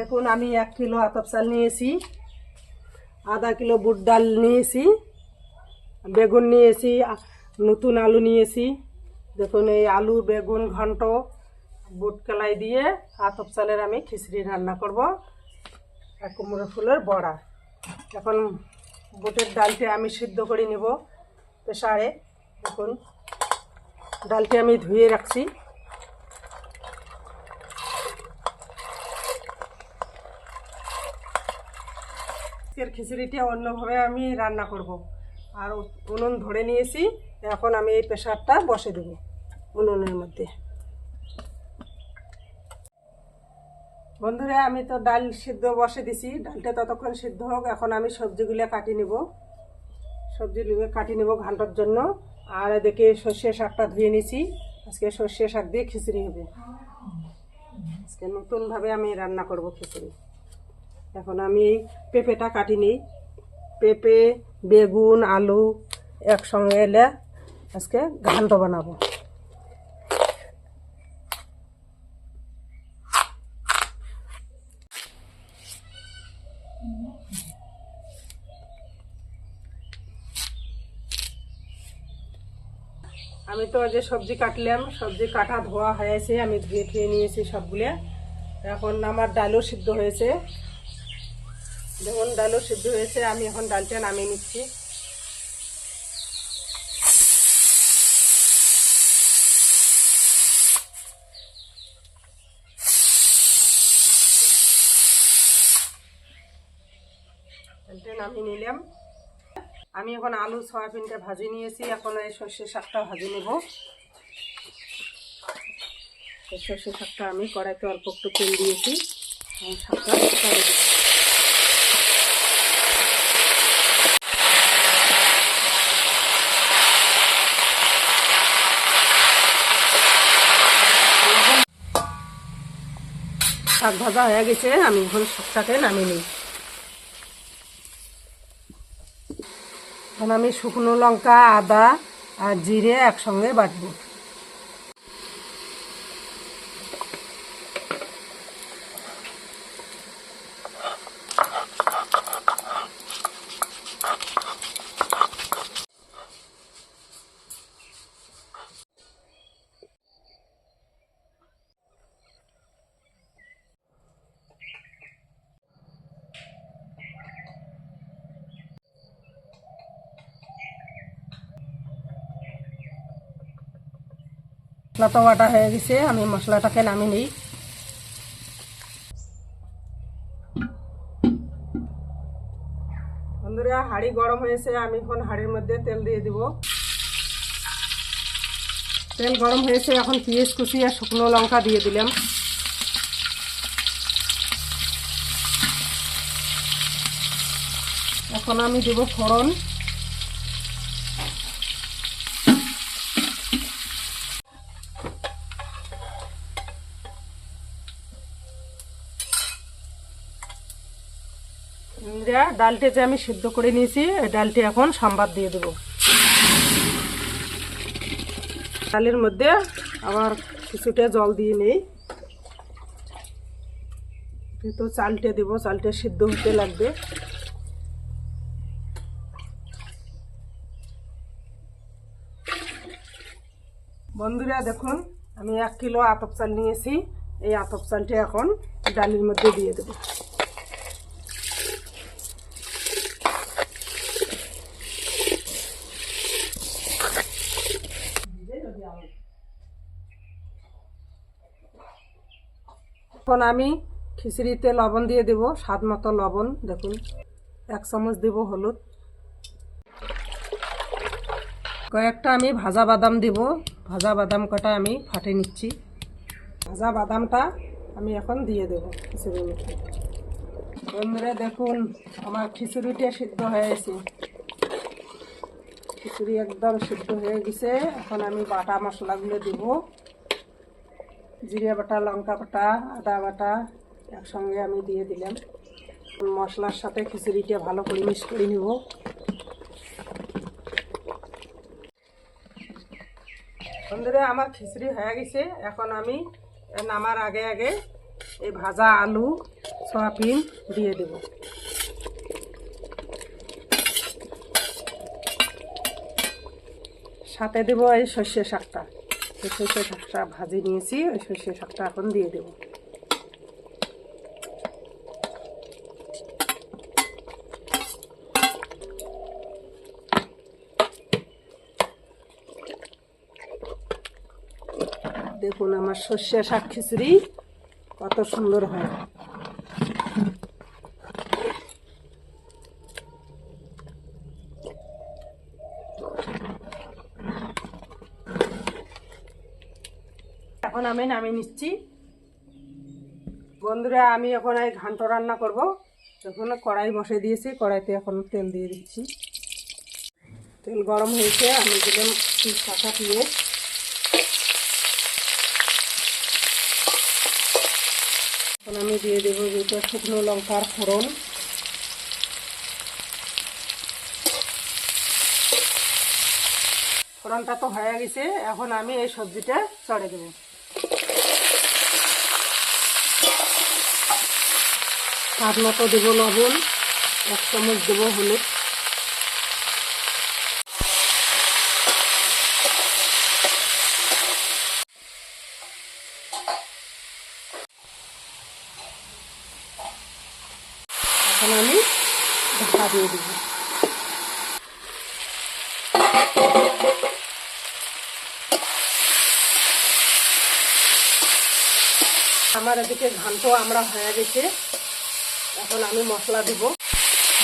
দেখুন, আমি এক কিলো আতপ চাল নিয়েছি, আধা কিলো বুট ডাল নিয়েছি, বেগুন নিয়েছি, নতুন আলু নিয়েছি। দেখুন, এই আলু, বেগুন, ঘন্ট, বুট কলাই দিয়ে আতপ চালের আমি খিচড়ি রান্না করব আর কুমড়ো ফুলের বড়া। এখন বুটের ডালটি আমি সিদ্ধ করে নেব প্রেসারে। দেখুন, ডালটি আমি ধুয়ে রাখছি। আজকের খিচুড়িটা অন্যভাবে আমি রান্না করব। আর উনুন ধরে নিয়েছি, এখন আমি এই প্রেশারটা বসে দেব উনুনের মধ্যে। বন্ধুরা, আমি তো ডাল সিদ্ধ বসে দিছি। ডালটা ততক্ষণ সিদ্ধ হোক, এখন আমি সবজিগুলো কাটি নেব। সবজিগুলো কাটি নেব ঘান্টার জন্য। আর এদিকে সর্ষে শাকটা ধুয়ে নিছি আজকে সর্ষে শাক দিয়ে খিচুড়ি হবে। আজকে নতুনভাবে আমি রান্না করব খিচুড়ি। এখন আমি এই পেঁপেটা কাটি নিই। পেঁপে, বেগুন, আলু একসঙ্গে এলে আজকে ঘান্ট বানাবো। আমি তো যে সবজি কাটলাম। সবজি কাটা ধোয়া হয়েছে, আমি ধুয়ে ধুয়ে নিয়েছি সবগুলো। এখন আমার ডালও সিদ্ধ হয়েছে। দেখুন ডালও সিদ্ধ হয়েছে, আমি এখন ডালটা নামিয়ে নিচ্ছি। ডালটা নামিয়ে নিলাম। আমি এখন আলু, সয়াবিনটা ভাজি নিয়েছি, এখন এই সর্ষে শাকটা ভাজি নেব। সর্ষে শাকটা আমি কড়াইতে অল্প একটু তেল দিয়েছি, শাকটা করে দেবো শাক ভাজা হয়ে গেছে, আমি এখন শাকটাকে নামিয়ে নিই। এখন আমি শুকনো লঙ্কা, আদা আর জিরে একসঙ্গে বাটবো। মশলা তো বাটা হয়ে গেছে, আমি মশলাটাকে নামিয়ে নিই। বন্ধুরা, হাঁড়ি গরম হয়েছে, আমি এখন হাঁড়ির মধ্যে তেল দিয়ে দিব। তেল গরম হয়েছে, এখন পেঁয়াজ কুচি আর শুকনো লঙ্কা দিয়ে দিলাম। এখন আমি দেব ফোড়ন। ডালটি যে আমি সিদ্ধ করে নিয়েছি ডালটি এখন সম্বাদ দিয়ে দেবো। ডালের মধ্যে আবার কিছুটা জল দিয়ে নেই। তো চালটা দেবো, চালটা সিদ্ধ হতে লাগবে। বন্ধুরা, দেখুন, আমি এক কিলো আতপ চাল নিয়েছি। এই আতপ চালটা এখন ডালের মধ্যে দিয়ে দেবো। এখন আমি খিচুড়িতে লবণ দিয়ে দেব, স্বাদ মতো লবণ, দেখুন। এক চামচ দেব হলুদ। কয়েকটা আমি ভাজা বাদাম দেব। ভাজা বাদাম কটা আমি ফাটে নিচ্ছি। ভাজা বাদামটা আমি এখন দিয়ে দেব খিচুড়ির মধ্যে। বন্ধুরা দেখুন, আমার খিচুড়িটা সিদ্ধ হয়ে গেছে। খিচুড়ি একদম সিদ্ধ হয়ে গেছে। এখন আমি বাটা মশলাগুলো দেবো। জিরে বাটা, লঙ্কা বাটা, আদা বাটা একসঙ্গে আমি দিয়ে দিলাম। মশলার সাথে খিচুড়িটা ভালো করে মিক্স করে নিব। বন্ধুরা, আমার খিচুড়ি হয়ে গেছে। এখন আমি নামার আগে আগে এই ভাজা আলু, সয়াবিন দিয়ে দেব। সাথে দেবো এই সর্ষে শাকটা। সর্ষে শাকটা ভাজি নিয়েছি ওই সর্ষে শাকটা এখন দিয়ে দেব। দেখুন আমার সর্ষে শাক খিচুড়ি কত সুন্দর হয়। এখন আমি নামিয়ে নিচ্ছি। বন্ধুরা, আমি এখন এই ঘান্ট রান্না করব। এখন কড়াই বসে দিয়েছি, কড়াইতে এখন তেল দিয়ে দিচ্ছি। তেল গরম হয়েছে, আমি দিলাম কাঁচা পিঁয়াজ। এখন আমি দিয়ে দেবো যেটা শুকনো লঙ্কার ফোড়ন। ফোড়নটা তো হয়ে গেছে, এখন আমি এই সবজিটা চড়ে দেবো। স্বাদ মতো দেবো লবণ, এক চামচ দেবো হলুদ। এখন আমি ঢাকা দিয়ে দেবো। আমার এদিকে ঘান্ট আমরা হয়ে গেছে। এখন আমি মশলা দিব।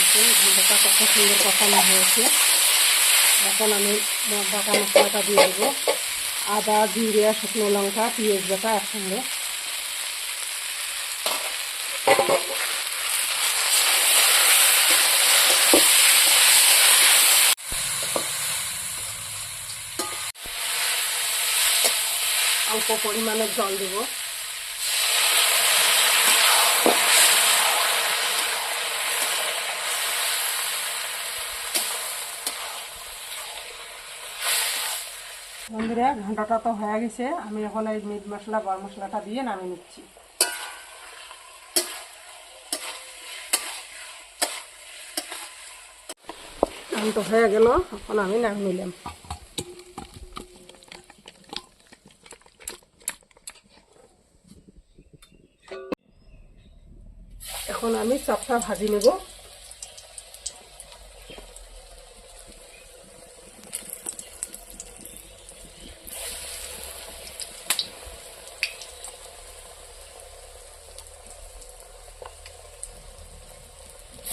এখন ঘান্টটা কত সুন্দর কষানো হয়েছে। এখন আমি বাটা মশলাটা দিয়ে দেবো। আদা, জিরে, শুকনো লঙ্কা, পেঁয়াজ বাটা একসঙ্গে। অল্প পরিমাণে জল দেবো। বন্ধুরা, ঘন্টাটা তো হয়ে গেছে। আমি এখন এই মিট মশলা, গরম মশলাটা দিয়ে নামিয়ে নিচ্ছি। তো হয়ে গেল, এখন আমি নামিয়ে নিলাম। এখন আমি চাপটা ভাজি নেব।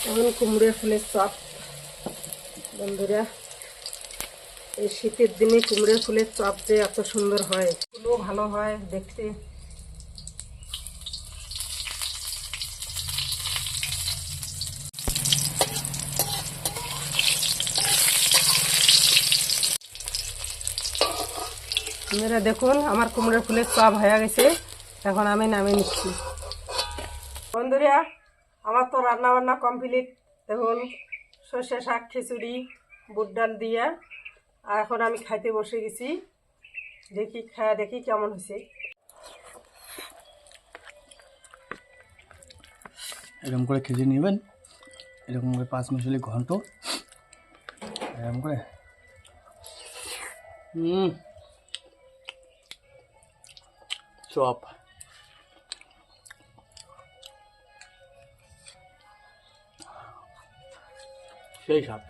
এখন কুমড়ো ফুলের চপ। বন্ধুরা, এই শীতের দিনে কুমড়ো ফুলের চপ যে এত সুন্দর হয়, ফুলও ভালো হয় দেখতে। আপনারা দেখুন, আমার কুমড়ো ফুলের চপ হয়ে গেছে। এখন আমি নামিয়ে নিচ্ছি। বন্ধুরা আমার তো রান্না বান্না কমপ্লিট দেখুন, সর্ষে শাক, খিচুড়ি, বুট ডাল দিয়ে। আর এখন আমি খাইতে বসে গেছি। দেখি খায়া দেখি কেমন হয়েছে। এরকম করে খেজে নেবেন। এরকম করে পাঁচ মিশালি ঘন্ট। এরকম করে। হুম। চপ। সেই সাপ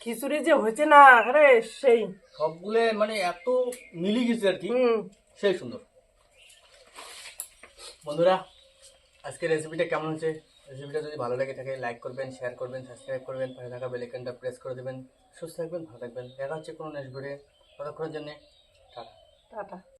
খিচুড়ি যে হয়েছে না আরে সেই। সবগুলো মানে এত মিলি গেছে আর কি হুম। সেই সুন্দর। বন্ধুরা আজকের রেসিপিটা কেমন হয়েছে? রেসিপিটা যদি ভালো লাগে থাকে লাইক করবেন শেয়ার করবেন সাবস্ক্রাইব করবেন পাশে থাকা বেলাইকনটা প্রেস করে দেবেন। সুস্থ থাকবেন ভালো থাকবেন। দেখা হচ্ছে কোনো নেক্সট ভিডিও ততক্ষণের জন্য টাটা। টাটা।